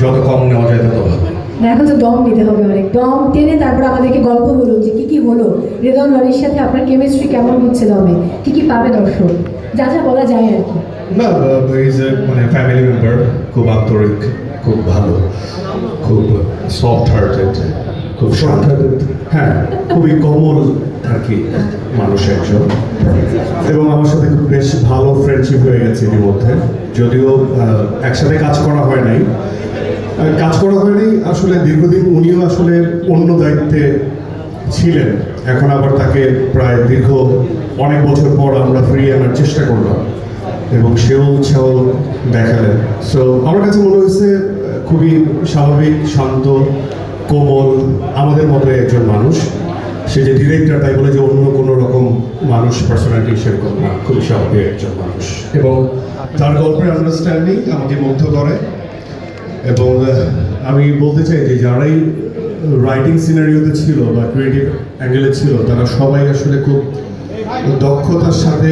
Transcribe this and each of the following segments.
যত কম নেওয়া যায় তত ভালো। না এখন তো দম নিতে হবে অনেক। দম টেনে তারপর আমাদেরকে গল্প বলুন যে কি কি হলো। রেদন রনির সাথে আপনার কেমিস্ট্রি কেমন হচ্ছে দমে? কি কি পাবে দর্শক? যা যা বলা যায় আর কি। না ইজ মানে ফ্যামিলি মেম্বার খুব আন্তরিক খুব ভালো খুব সফট হার্টেড খুব সফট হার্টেড হ্যাঁ খুবই কোমল আর কি মানুষ একজন। এবং আমার সাথে খুব বেশ ভালো ফ্রেন্ডশিপ হয়ে গেছে এর মধ্যে যদিও আহ, একসাথে কাজ করা হয় নাই কাজ করা হয়নি। আসলে দীর্ঘদিন উনিও আসলে অন্য দায়িত্বে ছিলেন। এখন আবার তাকে প্রায় দীর্ঘ অনেক বছর পর আমরা ফিরিয়ে আনার চেষ্টা করলাম এবং সেও উৎসাহ দেখালেন। সো আমার কাছে মনে হয়েছে খুবই স্বাভাবিক, শান্ত, কোমল, আমাদের মতো একজন মানুষ। সে যে ডিরেক্টর তাই বলে যে অন্য কোনো রকম মানুষ পার্সোনালিটি সেরকম না। খুবই স্বাভাবিক একজন মানুষ। এবং তার গল্পের আন্ডারস্ট্যান্ডিং আমাকে মুগ্ধ করে। এবং আমি বলতে চাই যে যারাই রাইটিং সিনারিওতে ছিল বা ক্রিয়েটিভ অ্যাঙ্গেলে ছিল, তারা সবাই আসলে খুব দক্ষতার সাথে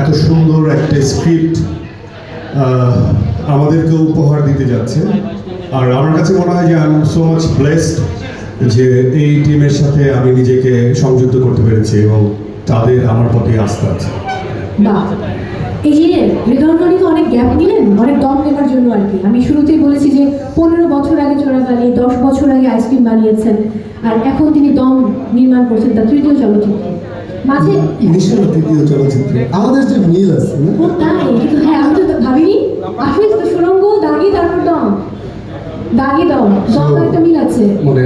এত সুন্দর একটা স্ক্রিপ্ট আমাদেরকে উপহার দিতে যাচ্ছে। আর আমার কাছে মনে হয় যে I am so much blessed যে এই টিমের সাথে আমি নিজেকে সংযুক্ত করতে পেরেছি এবং তাদের আমার প্রতি আস্থা আছে। বা এই যে রেদন তো অনেক গ্যাপ নিলেন অনেক দম নেবার জন্য আর কি। আমি শুরুতেই বলেছি যে পনেরো বছর আগে চোরাকালি দশ বছর আগে আইসক্রিম বানিয়েছেন আর এখন তিনি দম নির্মাণ করছেন তার তৃতীয় চলচ্চিত্র। মাঝে মিশন তৃতীয় চলচ্চিত্র। আমাদের যে মিল আছে ও তাই কিন্তু হ্যাঁ আমি তো ভাবিনি। আসলে তো সুরঙ্গ দাগি তারপর দম। দাগি দম দম একটা মিল আছে। মানে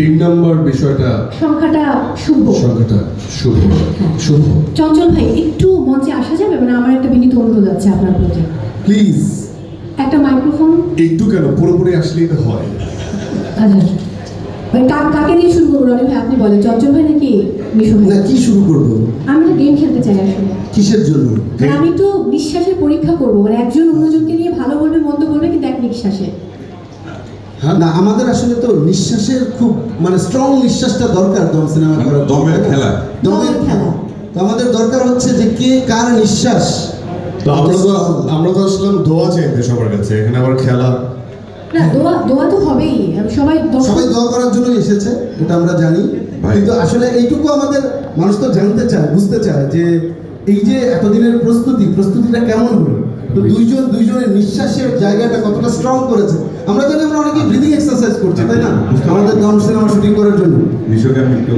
তিন নম্বর বিষয়টা সংখ্যাটা শুভ। সংখ্যাটা শুভ শুভ। চঞ্চল ভাই একটু মঞ্চে আসা যাবে? মানে আমার একটা বিনীত অনুরোধ আছে আপনার প্রতি। প্লিজ। একটা মাইক্রোফোন। একটু কেন? পুরোপুরি আসলেই তো হয়। আচ্ছা। ভাই কা- কাকে দিয়ে শুরু করব? রনি ভাই আপনি বলেন। চঞ্চল ভাই নাকি মিশু না কি শুরু করব? আমি তো গেম খেলতে চাই আসলে। কিসের জন্য? মানে আমি তো বিশ্বাসের পরীক্ষা করব। মানে একজন অন্যজনকে নিয়ে ভালো বলবে মন্দ বলবে কিন্তু এক নিঃশ্বাসে। হ্যাঁ? না আমাদের আসলে তো নিঃশ্বাসের খুব মানে স্ট্রং নিঃশ্বাসটা দরকার দম সিনেমা করার দমের খেলা। দমের খেলা। তো আমাদের দরকার হচ্ছে যে কে কার নিঃশ্বাস তো আমরা তো আমরা তো আসলাম দোয়া চাইতে সবার কাছে এখানে আবার খেলা। না দোয়া দোয়া তো হবেই। সবাই সবাই দোয়া করার জন্য এসেছে এটা আমরা জানি। কিন্তু আসলে এইটুকু আমাদের মানুষ তো জানতে চায় বুঝতে চায় যে এই যে এতদিনের প্রস্তুতি প্রস্তুতিটা কেমন হলো? তো দুইজন দুইজনের নিঃশ্বাসের জায়গাটা কতটা স্ট্রং করেছে? আমরা জানি আমরা অনেকে ব্রিদিং এক্সারসাইজ করছি তাই না? আমাদের গান সিনেমা শুটিং করার জন্য। আমি একটু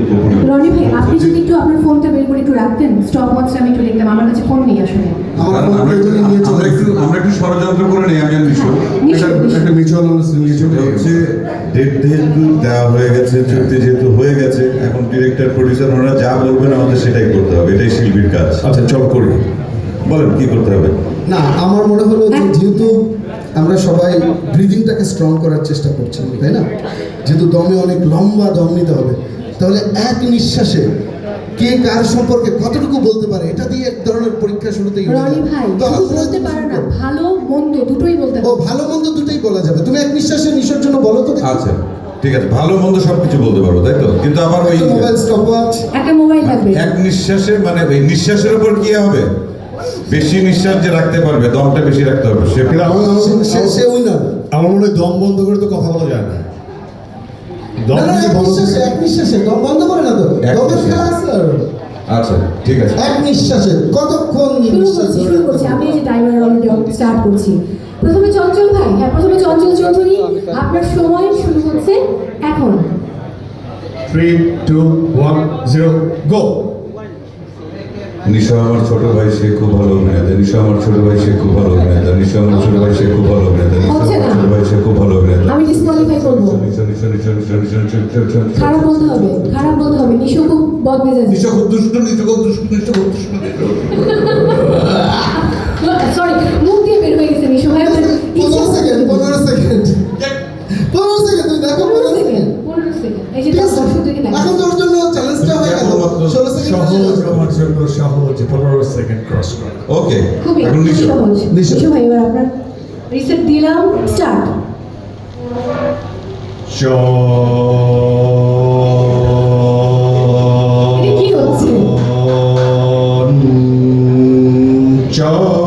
রনি ভাই আপনি যদি একটু আপনার ফোনটা বের করে একটু রাখতেন স্টপ ওয়াচটা আমি একটু দেখতাম আমার কাছে ফোন নেই আসলে। আমার কারণ ফোন আমরা একটু প্রয়োজনে নিয়ে চলে আমরা একটু এসেছি। আমরা একটু ষড়যন্ত্র করে নেই আমি আর একটা মিউচুয়াল হচ্ছে ডেট যেহেতু দেওয়া হয়ে গেছে চুক্তি যেহেতু হয়ে গেছে এখন ডিরেক্টর প্রডিউসার ওনারা যা বলবেন আমাদের সেটাই করতে হবে এটাই শিল্পীর কাজ। আচ্ছা চল করি। বলেন কি করতে হবে? না আমার মনে হলো যে যেহেতু আমরা সবাই ব্রিদিংটাকে স্ট্রং করার চেষ্টা করছি তাই না? যেহেতু দমে অনেক লম্বা দম নিতে হবে তাহলে এক নিঃশ্বাসে কে কার সম্পর্কে কতটুকু বলতে পারে এটা দিয়ে এক ধরনের পরীক্ষা শুরুতেই হয়ে রনি ভাই তো বলতে পারে না ভালো মন্দ দুটোই বলতে ও ভালো মন্দ দুটোই বলা যাবে। তুমি এক নিঃশ্বাসে নিঃশ্বাসের জন্য বলো তো আচ্ছা ঠিক আছে ভালো মন্দ সবকিছু বলতে পারব তাই তো? কিন্তু আবার ওই মোবাইল স্টপওয়াচ একটা মোবাইল লাগবে। এক নিঃশ্বাসে মানে ওই নিঃশ্বাসের উপর কি হবে? বেশি নিঃশ্বাস যে রাখতে পারবে দমটা বেশি রাখতে হবে। সে সে সে উইনার। আমার মনে হয় দম বন্ধ করে তো কথা বলা যায় না। দম না না যদি এক বন্ধ নিঃশ্বাসে এক নিঃশ্বাসে দম বন্ধ করে না তো। এক দমের নিঃশ্বাসে। খেলা আছে আর। আচ্ছা ঠিক আছে। এক নিঃশ্বাসে কতক্ষণ আমি টাইমার অলরেডি স্টার্ট করছি। প্রথমে চঞ্চল ভাই। হ্যাঁ প্রথমে চঞ্চল চৌধুরী। আপনার সময় শুরু হচ্ছে এখন। Three two one zero go Nisha আমার ছোট ভাই সে খুব ভালো অভিনেতা নিশা আমার ছোট ভাই সে খুব ভালো অভিনেতা নিশা আমার ছোট ভাই সে খুব ভালো অভিনেতা নিশা আমার ছোট ভাই সে খুব ভালো অভিনেতা আমি ডিসকোয়ালিফাই করব নিশা নিশা নিশা নিশা নিশা নিশা খারাপ বলতে হবে খারাপ বলতে হবে নিশা খুব বদমেজাজি নিশা খুব দুষ্ট নিশা খুব দুষ্ট নিশা খুব দুষ্ট ক্রস করা ওকে এখন নিচু নিচু ভাই এবার আপনার রিসেট দিলাম স্টার্ট চল Joe.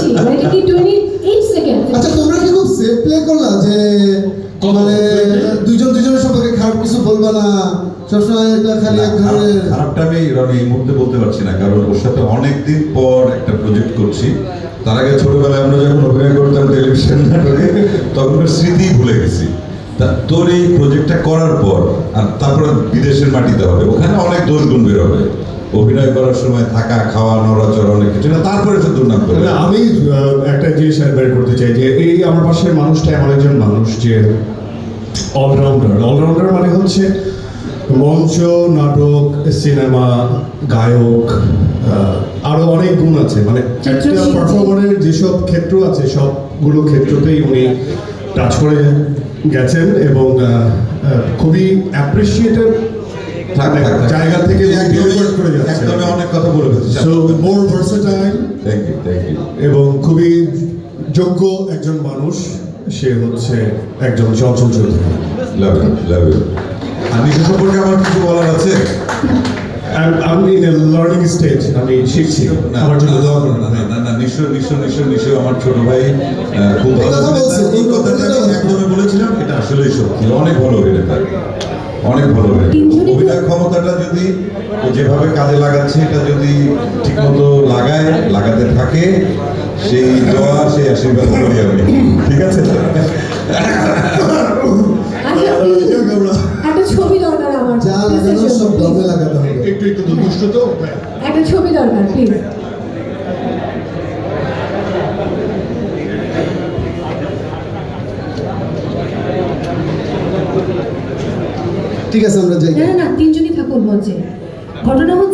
সেটাই তো বুঝছি মানে এটা কি টোয়েন্টি এইট সেকেন্ড আচ্ছা তোমরা কি খুব সেফ প্লে করলা যে মানে দুইজন দুজনের সম্পর্কে খারাপ কিছু বলবা না? সবসময় এটা খালি এক ধরনের খারাপটা আমি রনি এই মুহূর্তে বলতে পারছি না কারণ ওর সাথে অনেকদিন পর একটা প্রজেক্ট করছি। তার আগে ছোটবেলায় আমরা যখন অভিনয় করতাম টেলিভিশন নাটকে তখন স্মৃতি ভুলে গেছি। তা তোর এই প্রজেক্টটা করার পর আর তারপরে বিদেশের মাটিতে হবে ওখানে অনেক দোষ গুণ বের হবে। অভিনয় করার সময় থাকা খাওয়া নড়াচড়া অনেক কিছু না তারপরে করবে না, আমি একটা জিনিস বের করতে চাই যে এই আমার পাশের মানুষটা এমন একজন মানুষ যে অলরাউন্ডার অলরাউন্ডার মানে হচ্ছে মঞ্চ নাটক সিনেমা গায়ক আরও অনেক গুণ আছে। মানে একটা পারফর্মারের যেসব ক্ষেত্র আছে সবগুলো ক্ষেত্রতেই উনি টাচ করে গেছেন এবং খুবই অ্যাপ্রিসিয়েটেড। জায়গা থেকে অনেক কথা বলে ফেলছিস so more versatile thank you thank you এবং খুবই যোগ্য একজন মানুষ। সে হচ্ছে একজন Chanchal Chowdhury love you love you আর নিজে সম্পর্কে আমার কিছু বলার আছে? আমি ইন লার্নিং স্টেজ আমি শিখছি। না, আমার জন্য না, দোয়া করুন না, না, না, না, নিশ্চয়, নিশ্চয়, নিশ্চয়, নিশ্চয় আমার ছোট ভাই খুব ভালো কথা এই কথাটা আমি একদমই বলেছিলাম, এটা আসলেই সত্যি। অনেক ভালো অভিনেতা। অনেক ভালো। তিনজনই অভিনয় ক্ষমতাটা যদি যেভাবে কাজে লাগাচ্ছে এটা যদি ঠিকমতো লাগায় লাগাতে থাকে সেই দোয়া সেই আশীর্বাদ করি আমি ঠিক আছে আচ্ছা একটা ছবি দরকার আমার যা প্রেসের লাগানো জন্য, সব please। দমে লাগাতে হবে একটু একটু দুষ্ট তো একটা ছবি দরকার প্লিজ ঠিক আছে আমরা যাই। না না তিনজনই থাকুন মঞ্চে। ঘটনা হচ্ছে